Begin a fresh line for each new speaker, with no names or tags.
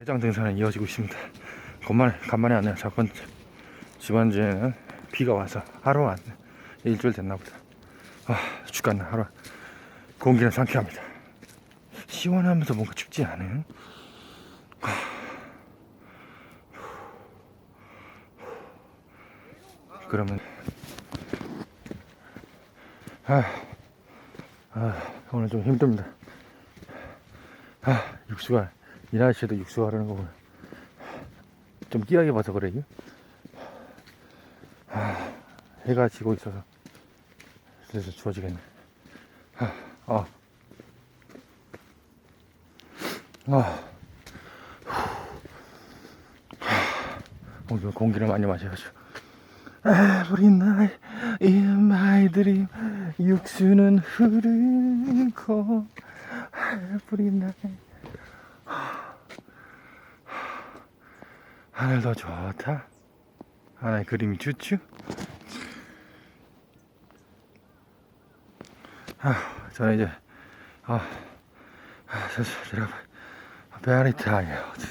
해장 등산은 이어지고 있습니다. 간만에 간만에 왔네요. 첫 번째 지난주에는 비가 와서 하루 왔네. 일주일 됐나 보다. 아 죽겠네 하루. 공기는 상쾌합니다. 시원하면서 뭔가 춥지 않아요? 아. 그러면 아, 아 오늘 좀 힘듭니다. 아 육수가 이 날씨에도 육수 하려는 거 보면 좀 끼하게 봐서 그래요. 아, 해가 지고 있어서 그래서 추워지겠네. 아, 아, 아, 오늘 공기를 많이 마셔가지고. Every night in my dream 육수는 흐르고 Every night 하늘도 좋다. 하나의 그림이 좋죠? 아, 저는 이제, 아, 아, 저, 저, 여러분, very tired.